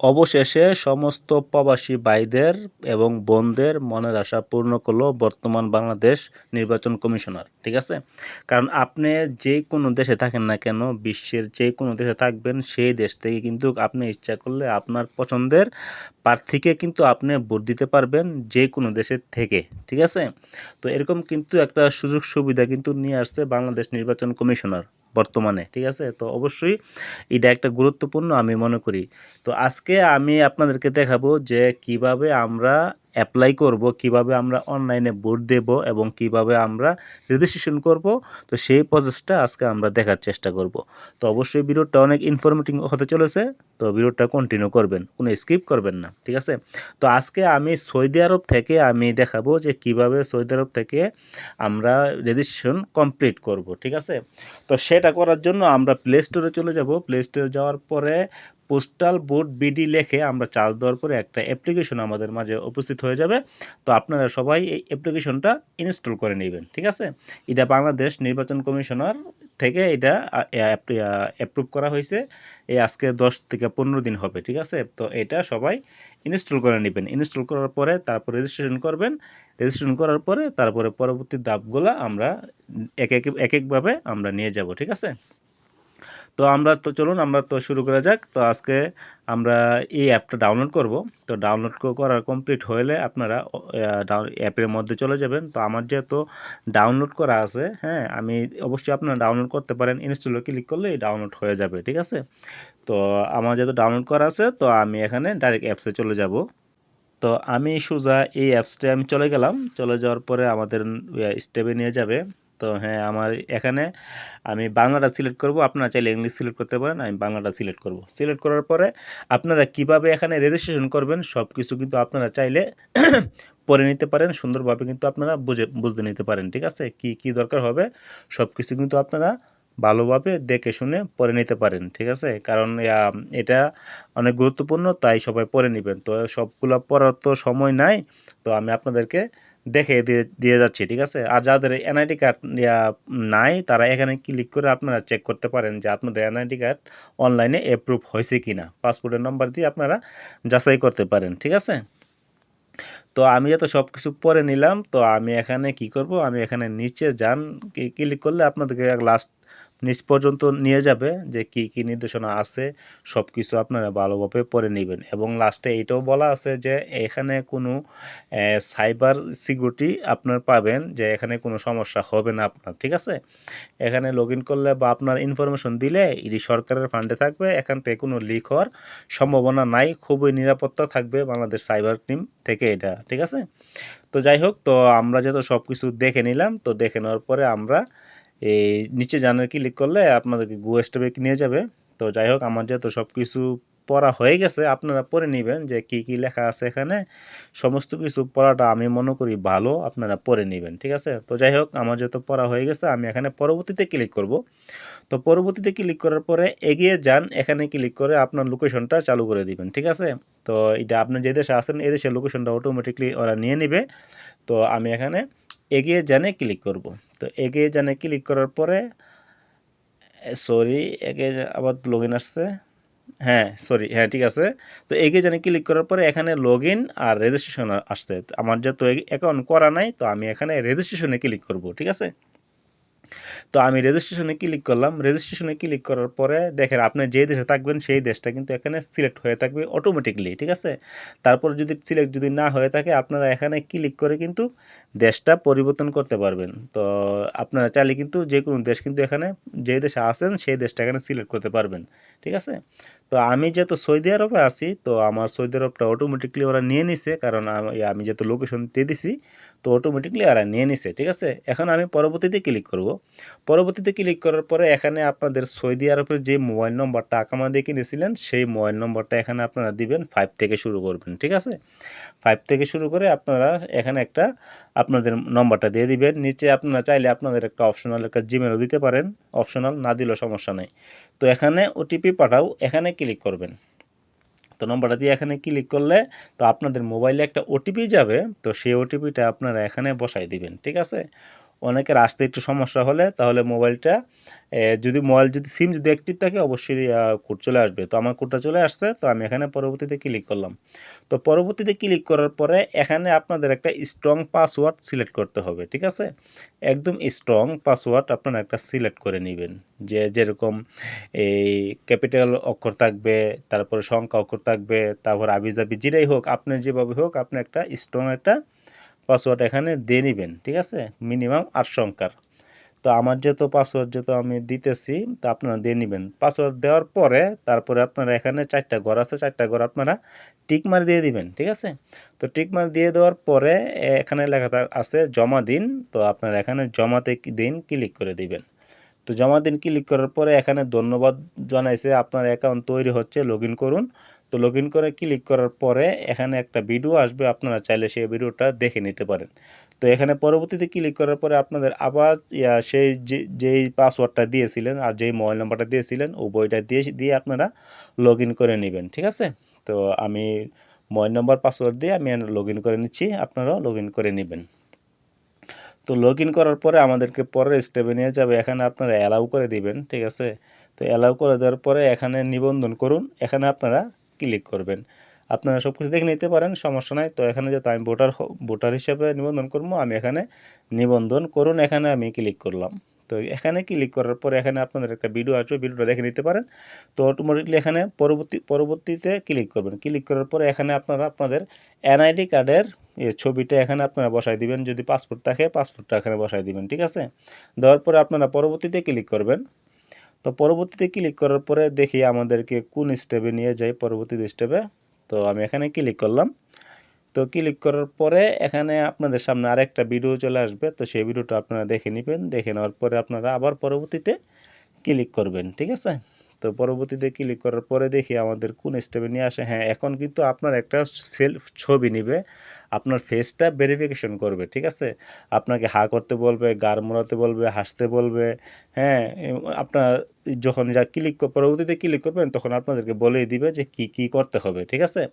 অবশেষে সমস্ত প্রবাসী ভাইদের এবং বোনদের মনের আশা পূর্ণ করল বর্তমান বাংলাদেশ নির্বাচন কমিশনার, ঠিক আছে? কারণ আপনি যে কোনো দেশে থাকেন না কেন, বিশ্বের যে কোনো দেশে থাকবেন, সেই দেশ থেকে কিন্তু আপনি ইচ্ছা করলে আপনার পছন্দের প্রার্থীকে কিন্তু আপনি ভোট দিতে পারবেন যে কোনো দেশের থেকে, ঠিক আছে? তো এরকম কিন্তু একটা সুযোগ সুবিধা কিন্তু নিয়ে আসছে বাংলাদেশ নির্বাচন কমিশনার। বর্তমানে, ঠিক আছে? তো অবশ্যই এটা একটা গুরুত্বপূর্ণ আমি মনে করি। তো আজকে আমি আপনাদেরকে দেখাবো যে কীভাবে আমরা অ্যাপ্লাই করব, কীভাবে আমরা অনলাইনে ভোট দেব এবং কীভাবে আমরা রেজিস্ট্রেশন করব, তো সেই প্রসেসটা আজকে আমরা দেখার চেষ্টা করব। তো অবশ্যই ভিডিওটা অনেক ইনফরমেটিভ হতে চলেছে, তো ভিডিওটা কন্টিনিউ করবেন, কোনো স্কিপ করবেন না, ঠিক আছে? তো আজকে আমি সৌদি আরব থেকে আমি দেখাবো যে কীভাবে সৌদি আরব থেকে আমরা রেজিস্ট্রেশন কমপ্লিট করব, ঠিক আছে? তো সেটা করার জন্য আমরা প্লে স্টোরে চলে যাব প্লে স্টোরে যাওয়ার পরে পোস্টাল বোর্ড বিডি লেখে আমরা চার্জ দেওয়ার পরে একটা অ্যাপ্লিকেশন আমাদের মাঝে উপস্থিত হয়ে যাবে। তো আপনারা সবাই এই অ্যাপ্লিকেশনটা ইনস্টল করে নেবেন, ঠিক আছে? এটা বাংলাদেশ নির্বাচন কমিশনার থেকে এটা অ্যাপ্রুভ করা হয়েছে। এই আজকে দশ থেকে পনেরো দিন হবে, ঠিক আছে? তো এটা সবাই ইনস্টল করে নেবেন। ইনস্টল করার পরে তারপর রেজিস্ট্রেশন করবেন। রেজিস্ট্রেশন করার পরে তারপরে পরবর্তী ধাপগুলো আমরা এক এক এক, একভাবে আমরা নিয়ে যাব, ঠিক আছে? তো আমরা তো চলুন, আমরা তো শুরু করা যাক। তো আজকে আমরা এই অ্যাপটা ডাউনলোড করব। তো ডাউনলোড করা কমপ্লিট হলে আপনারা অ্যাপের মধ্যে চলে যাবেন। তো আমার যেহেতু ডাউনলোড করা আছে হ্যাঁ আমি অবশ্যই আপনারা ডাউনলোড করতে পারেন। ইনস্টলে ক্লিক করলে ডাউনলোড হয়ে যাবে, ঠিক আছে? তো আমার যেহেতু ডাউনলোড করা আছে, তো আমি এখানে ডাইরেক্ট অ্যাপসে চলে যাব। তো আমি সোজা এই অ্যাপসটায় আমি চলে গেলাম। চলে যাওয়ার পরে আমাদের স্টেপে নিয়ে যাবে। তো হ্যাঁ আমার এখানে আমি বাংলাটা সিলেক্ট করব। আপনারা চাইলে ইংলিশ সিলেক্ট করতে পারেন, আমি বাংলাটা সিলেক্ট করব। সিলেক্ট করার পরে আপনারা কীভাবে এখানে রেজিস্ট্রেশন করবেন সব কিছু কিন্তু আপনারা চাইলে পরে নিতে পারেন, সুন্দরভাবে কিন্তু আপনারা বুঝে, বুঝতে নিতে পারেন, ঠিক আছে? কি কি দরকার হবে সব কিছু কিন্তু আপনারা ভালোভাবে দেখে শুনে পরে নিতে পারেন, ঠিক আছে? কারণ এটা অনেক গুরুত্বপূর্ণ, তাই সবাই পরে নেবেন। তো সবগুলো পড়ার তো সময় নাই, তো আমি আপনাদেরকে দেখে দিয়ে দিয়ে যাচ্ছি, ঠিক আছে? আর যাদের এনআইডি কার্ড নাই, তারা এখানে ক্লিক করে আপনারা চেক করতে পারেন যে আপনাদের এনআইডি কার্ড অনলাইনে অ্যাপ্রুভ হয়েছে কি না পাসপোর্টের নম্বর দিয়ে আপনারা যাচাই করতে পারেন, ঠিক আছে? তো আমি যত সব কিছু পরে নিলাম, তো আমি এখানে কি করব? আমি এখানে নিচে যান ক্লিক করলে আপনাদেরকে লাস্ট নিচ পর্যন্ত নিয়ে যাবে যে কি কি নির্দেশনা আছে সব কিছু আপনারা ভালোভাবে পড়ে নেবেন। এবং লাস্টে এইটাও বলা আছে যে এখানে কোনো সাইবার সিকিউরিটি আপনার পাবেন যে এখানে কোনো সমস্যা হবে না আপনার, ঠিক আছে? এখানে লগ করলে বা আপনার ইনফরমেশন দিলে এটি সরকারের ফান্ডে থাকবে, এখান থেকে কোনো লিক হওয়ার সম্ভাবনা নাই, খুবই নিরাপত্তা থাকবে বাংলাদেশ সাইবার টিম থেকে এটা, ঠিক আছে? তো যাই হোক, তো আমরা যেহেতু সব কিছু দেখে নিলাম, তো দেখে নেওয়ার পরে আমরা এই নিচে জানার ক্লিক করলে আপনাদেরকে গো স্টেপে নিয়ে যাবে। তো যাই হোক, আমার যেহেতু সব কিছু পড়া হয়ে গেছে, আপনারা পড়ে নেবেন যে কি কি লেখা আছে এখানে। সমস্ত কিছু পড়াটা আমি মনে করি ভালো, আপনারা পড়ে নেবেন, ঠিক আছে? তো যাই হোক, আমার যেহেতু পড়া হয়ে গেছে, আমি এখানে পরবর্তীতে ক্লিক করব। তো পরবর্তীতে ক্লিক করার পরে এগিয়ে যান, এখানে ক্লিক করে আপনার লোকেশনটা চালু করে দিবেন, ঠিক আছে? তো এটা আপনি যে দেশে আসেন এই দেশের লোকেশনটা অটোমেটিকলি ওরা নিয়ে নেবে। তো আমি এখানে এগিয়ে জানে ক্লিক করব। তো এগিয়ে জানে ক্লিক করার পরে সরি এগিয়ে আবার লগ ইন আসছে। হ্যাঁ সরি হ্যাঁ ঠিক আছে। তো এগিয়ে জানে ক্লিক করার পরে এখানে লগ ইন আর রেজিস্ট্রেশন আসছে। আমার যেহেতু অ্যাকাউন্ট করা নাই, তো আমি এখানে রেজিস্ট্রেশনে ক্লিক করব, ঠিক আছে? তো আমি রেজিস্ট্রেশনে ক্লিক করলাম। রেজিস্ট্রেশনে ক্লিক করার পরে দেখেন আপনি যে দেশে থাকবেন, সেই দেশটা কিন্তু এখানে সিলেক্ট হয়ে থাকবে অটোমেটিকলি ঠিক আছে? তারপর যদি সিলেক্ট যদি না হয়ে থাকে, আপনারা এখানে ক্লিক করে কিন্তু দেশটা পরিবর্তন করতে পারবেন। তো আপনারা চাইলে কিন্তু যে কোনো দেশ কিন্তু এখানে যে দেশে আসেন সেই দেশটা এখানে সিলেক্ট করতে পারবেন, ঠিক আছে? তো আমি যেহেতু সৌদি আরবে আছি, তো আমার সৌদি আরবটা অটোমেটিকলি ওরা নিয়ে নিছে, কারণ আমি যেহেতু লোকেশন দিয়ে দিছি, তো অটোমেটিকলি ওরা নিয়ে নিছে, ঠিক আছে? এখন আমি পরবর্তীতে ক্লিক করব। পরবর্তীতে ক্লিক করার পরে এখানে আপনাদের সৌদি আরবের যে মোবাইল নম্বরটা আকামা দিয়ে কিনেছিলেন সেই মোবাইল নম্বরটা এখানে আপনারা দিবেন ফাইভ থেকে শুরু করবেন, ঠিক আছে? ফাইভ থেকে শুরু করে আপনারা এখানে একটা আপনাদের নম্বরটা দিয়ে দিবেন। নিচে আপনারা চাইলে আপনাদের একটা অপশনাল একটা জিমেলও দিতে পারেন। অপশনাল না দিলেও সমস্যা নেই। তো এখানে ওটিপি পাঠাও, এখানে ক্লিক করবেন। তো নম্বরটা দিয়ে এখানে ক্লিক করলে তো আপনাদের মোবাইলে একটা ওটিপি যাবে, তো সেই ওটিপিটা আপনারা এখানে বসাই দিবেন, ঠিক আছে? অনেকের আসতে একটু সমস্যা হলে তাহলে মোবাইলটা যদি মোবাইল যদি সিম যদি অ্যাক্টিভ থাকে, অবশ্যই কোড চলে আসবে। তো আমার কোডটা চলে আসছে, তো আমি এখানে পরবর্তীতে ক্লিক করলাম। তো পরবর্তীতে ক্লিক করার পরে এখানে আপনাদের একটা স্ট্রং পাসওয়ার্ড সিলেক্ট করতে হবে, ঠিক আছে? একদম স্ট্রং পাসওয়ার্ড আপনারা একটা সিলেক্ট করে নেবেন। যে যেরকম এই ক্যাপিটাল অক্ষর থাকবে, তারপরে সংখ্যা অক্ষর থাকবে, তারপর আবিজাবি যেটাই হোক, আপনি যেভাবে হোক, আপনি একটা স্ট্রং একটা পাসওয়ার্ড এখানে দিয়ে নেবেন, ঠিক আছে? মিনিমাম আট সংখ্যার। তো আমার যেহেতু পাসওয়ার্ড যেহেতু আমি দিতেছি, তো আপনারা দিয়ে নেবেন। পাসওয়ার্ড দেওয়ার পরে তারপরে আপনারা এখানে চারটা ঘর আছে, চারটা ঘর আপনারা টিক মার দিয়ে দিবেন, ঠিক আছে? তো টিক মার দিয়ে দেওয়ার পরে এখানে লেখা আছে জমা দিন, তো আপনারা এখানে জমাতে দিন ক্লিক করে দিবেন। তো জমা দিন ক্লিক করার পরে এখানে ধন্যবাদ জানাইছে, আপনার অ্যাকাউন্ট তৈরি হচ্ছে লগ করুন। তো লগ ইন করে ক্লিক করার পরে এখানে একটা ভিডিও আসবে, আপনারা চাইলে সেই ভিডিওটা দেখে নিতে পারেন। তো এখানে পরবর্তীতে ক্লিক করার পরে আপনাদের আবার সেই যেই পাসওয়ার্ডটা দিয়েছিলেন আর যেই মোবাইল নাম্বারটা দিয়েছিলেন, ও বইটা দিয়ে দিয়ে আপনারা লগ করে নেবেন, ঠিক আছে? তো আমি মোবাইল নাম্বার পাসওয়ার্ড দিয়ে আমি লগ করে নিচ্ছি, আপনারাও লগ করে নেবেন। তো লগ ইন করার পরে আমাদেরকে পরের স্টেপে নিয়ে যাবে, এখানে আপনারা অ্যালাউ করে দিবেন, ঠিক আছে? তো অ্যালাউ করে দেওয়ার পরে এখানে নিবন্ধন করুন, এখানে আপনারা ক্লিক করবেন। আপনারা সব কিছু দেখে নিতে পারেন, সমস্যা নাই। তো এখানে যেহেতু আমি ভোটার ভোটার হিসেবে নিবন্ধন করব, আমি এখানে নিবন্ধন করুন, এখানে আমি ক্লিক করলাম। তো এখানে ক্লিক করার পরে এখানে আপনাদের একটা ভিডিও আসবে ভিডিওটা দেখে নিতে পারেন। তো অটোমেটিকলি এখানে পরবর্তী, পরবর্তীতে ক্লিক করবেন। ক্লিক করার পরে এখানে আপনারা, আপনাদের এনআইডি কার্ডের এই ছবিটা এখানে আপনারা বসাই দিবেন। যদি পাসপোর্ট থাকে পাসপোর্টটা এখানে বসাই দিবেন, ঠিক আছে? দেওয়ার পরে আপনারা পরবর্তীতে ক্লিক করবেন। তো পরবর্তীতে ক্লিক করার পরে দেখি আমাদেরকে কোন স্টেপে নিয়ে যায় পরবর্তী স্টেপে তো আমি এখানে ক্লিক করলাম। তো ক্লিক করার পরে এখানে আপনাদের সামনে আরেকটা ভিডিও চলে আসবে। তো সেই ভিডিওটা আপনারা দেখে নেবেন। দেখে নেওয়ার পরে আপনারা আবার পরবর্তীতে ক্লিক করবেন। ঠিক আছে? তো পরবর্তীতে ক্লিক করার পরে দেখি আমাদের কোন স্টেপে নিয়ে আসে। হ্যাঁ এখন কিন্তু আপনার একটা সেলফ ছবি নিবে। আপনার ফেসটা ভেরিফিকেশন করবে, ঠিক আছে? আপনাকে হা করতে বলবে, গার মোড়াতে বলবে, হাসতে বলবে হ্যাঁ? আপনার যখন যা ক্লিক পরবর্তীতে ক্লিক করবেন, তখন আপনাদেরকে বলেই দিবে যে কি কি করতে হবে, ঠিক আছে?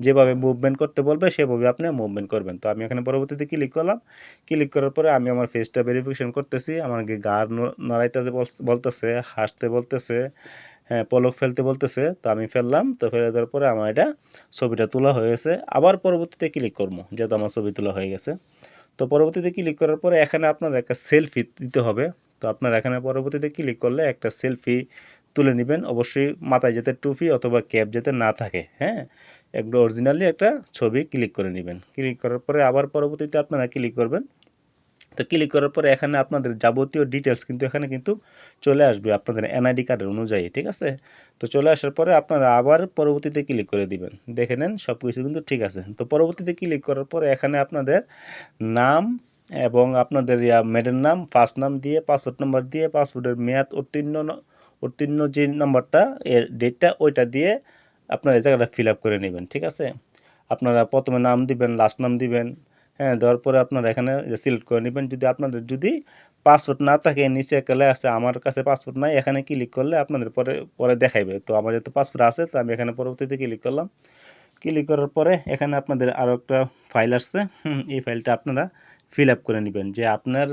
যেভাবে মুভমেন্ট করতে বলবে, সেভাবে আপনি মুভমেন্ট করবেন। তো আমি এখানে পরবর্তীতে ক্লিক করলাম। ক্লিক করার পরে আমি আমার ফেসটা ভেরিফিকেশন করতেছি। আমাকে গার নড়াইতে বল- বলতেছে, হাসতে বলতেছে হ্যাঁ পলক ফেলতে বলতেছে, তো আমি ফেললাম, তো ফেলে দেওয়ার পরে আমার এটা ছবিটা তোলা হয়ে গেছে আবার পরবর্তীতে ক্লিক করব, যেহেতু আমার ছবি তোলা হয়ে গেছে। তো পরবর্তীতে ক্লিক করার পরে এখানে আপনার একটা সেলফি দিতে হবে। তো আপনার এখানে পরবর্তীতে ক্লিক করলে একটা সেলফি তুলে নেবেন। অবশ্যই মাথায় যাতে টুপি অথবা ক্যাপ যাতে না থাকে হ্যাঁ? একটু অরিজিনালি একটা ছবি ক্লিক করে নেবেন। ক্লিক করার পরে আবার পরবর্তীতে আপনারা ক্লিক করবেন। তো ক্লিক করার পরে এখানে আপনাদের যাবতীয় ডিটেলস কিন্তু এখানে কিন্তু চলে আসবে আপনাদের এনআইডি কার্ডের অনুযায়ী, ঠিক আছে? তো চলে আসার পরে আপনারা আবার পরবর্তীতে ক্লিক করে দিবেন। দেখে নেন সব কিছু কিন্তু ঠিক আছে। তো পরবর্তীতে ক্লিক করার পরে এখানে আপনাদের নাম এবং আপনাদের মেডের নাম ফার্স্ট নাম দিয়ে পাসওয়ার্ড নাম্বার দিয়ে পাসওয়ার্ডের মেয়াদ উত্তীর্ণ উত্তীর্ণ যে নাম্বারটা এর ডেটটা ওইটা দিয়ে আপনারা এই জায়গাটা ফিল আপ করে নেবেন, ঠিক আছে? আপনারা প্রথমে নাম দিবেন লাস্ট নাম দিবেন হ্যাঁ দেওয়ার পরে আপনারা এখানে সিলেক্ট করে নেবেন। যদি আপনাদের যদি পাসওয়ার্ড না থাকে, নিচে গেলে আছে, আমার কাছে পাসওয়ার্ড নাই, এখানে ক্লিক করলে আপনাদের পরে পরে দেখাইবে। তো আমার যেহেতু পাসওয়ার্ড আছে, তো আমি এখানে পরবর্তীতে ক্লিক করলাম। ক্লিক করার পরে এখানে আপনাদের আরও একটা ফাইল আসছে। এই ফাইলটা আপনারা ফিল আপ করে নেবেন। যে আপনার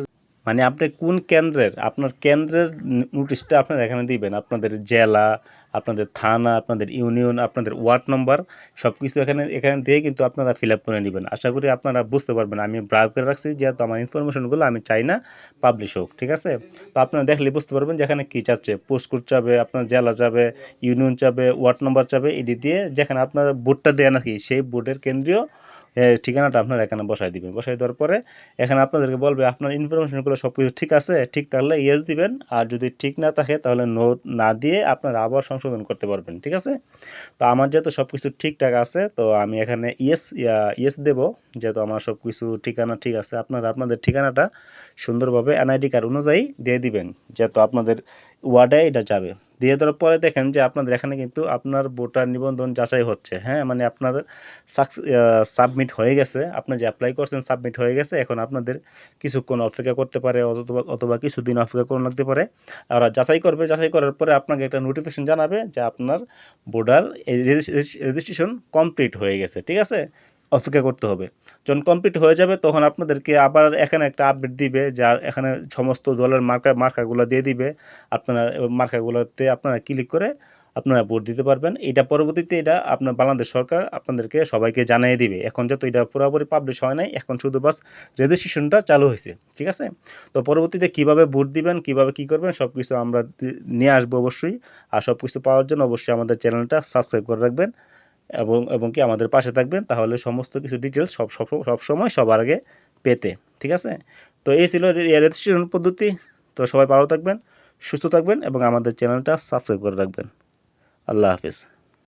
মানে আপনি কোন কেন্দ্রের, আপনার কেন্দ্রের নোটিশটা আপনারা এখানে দিবেন। আপনাদের জেলা, আপনাদের থানা, আপনাদের ইউনিয়ন, আপনাদের ওয়ার্ড নম্বর সব কিছু এখানে এখানে দিয়ে কিন্তু আপনারা ফিল আপ করে নেবেন। আশা করি আপনারা বুঝতে পারবেন। আমি ব্রাউজ করে রাখছি যেহেতু আমার ইনফরমেশনগুলো আমি চাই না পাবলিশ হোক, ঠিক আছে? তো আপনারা দেখলে বুঝতে পারবেন যেখানে কী চাচ্ছে। পোস্টকোড চাবে, আপনার জেলা যাবে ইউনিয়ন চাবে, ওয়ার্ড নম্বর চাবে, এটি দিয়ে যেখানে আপনার বোর্ডটা দেয় নাকি সেই বোর্ডের কেন্দ্রীয় ঠিকানাটা আপনারা এখানে বসাই দিবেন। বসাই দেওয়ার পরে এখানে আপনাদেরকে বলবে, আপনার ইনফরমেশনগুলো সব কিছু ঠিক আছে, ঠিক থাকলে ইয়েস দিবেন। আর যদি ঠিক না থাকে, তাহলে নো না দিয়ে আপনারা আবার সংশোধন করতে পারবেন, ঠিক আছে? তো আমার যেহেতু সব কিছু ঠিকঠাক আছে, তো আমি এখানে ইয়েস ইয়েস দেবো। যেহেতু আমার সব কিছু ঠিকানা ঠিক আছে, আপনারা আপনাদের ঠিকানাটা সুন্দরভাবে এনআইডি কার্ড অনুযায়ী দিয়ে দিবেন, যেহেতু আপনাদের ওয়ার্ডে এটা যাবে। দিয়ে দেওয়ার পরে দেখেন যে আপনাদের এখানে কিন্তু আপনার ভোটার নিবন্ধন যাচাই হচ্ছে। হ্যাঁ মানে আপনাদের সাবমিট হয়ে গেছে। আপনি যে অ্যাপ্লাই করছেন, সাবমিট হয়ে গেছে। এখন আপনাদের কিছুক্ষণ অপেক্ষা করতে পারে, অথবা অথবা কিছুদিন অপেক্ষা করে লাগতে পারে। আর যাচাই করবে, যাচাই করার পরে আপনাকে একটা নোটিফিকেশন জানাবে যে আপনার ভোটার রেজিস্ট্রেশন কমপ্লিট হয়ে গেছে। ঠিক আছে? অপেক্ষা করতে হবে। যখন কমপ্লিট হয়ে যাবে, তখন আপনাদেরকে আবার এখানে একটা আপডেট দিবে যা এখানে সমস্ত দলের মার্কা, মার্কাগুলো দিয়ে দিবে। আপনারা, মার্কাগুলোতে আপনারা ক্লিক করে আপনারা ভোট দিতে পারবেন। এটা পরবর্তীতে এটা আপনার বাংলাদেশ সরকার আপনাদেরকে সবাইকে জানিয়ে দিবে। এখন যত এটা পুরোপুরি পাবলিশ হয় নাই, এখন শুধু বাস রেজিস্ট্রেশনটা চালু হয়েছে, ঠিক আছে? তো পরবর্তীতে কীভাবে ভোট দিবেন, কীভাবে কি করবেন সব কিছু আমরা নিয়ে আসব অবশ্যই। আর সব কিছু পাওয়ার জন্য অবশ্যই আমাদের চ্যানেলটা সাবস্ক্রাইব করে রাখবেন। এবং এবং কি আমাদের পাশে থাকবেন, তাহলে সমস্ত কিছু ডিটেলস সব সব সময় সবার আগে পেতে, ঠিক আছে? তো এই ছিল রেজিস্ট্রেশন পদ্ধতি। তো সবাই ভালো থাকবেন, সুস্থ থাকবেন এবং আমাদের চ্যানেলটা সাবস্ক্রাইব করে রাখবেন। আল্লাহ হাফিজ।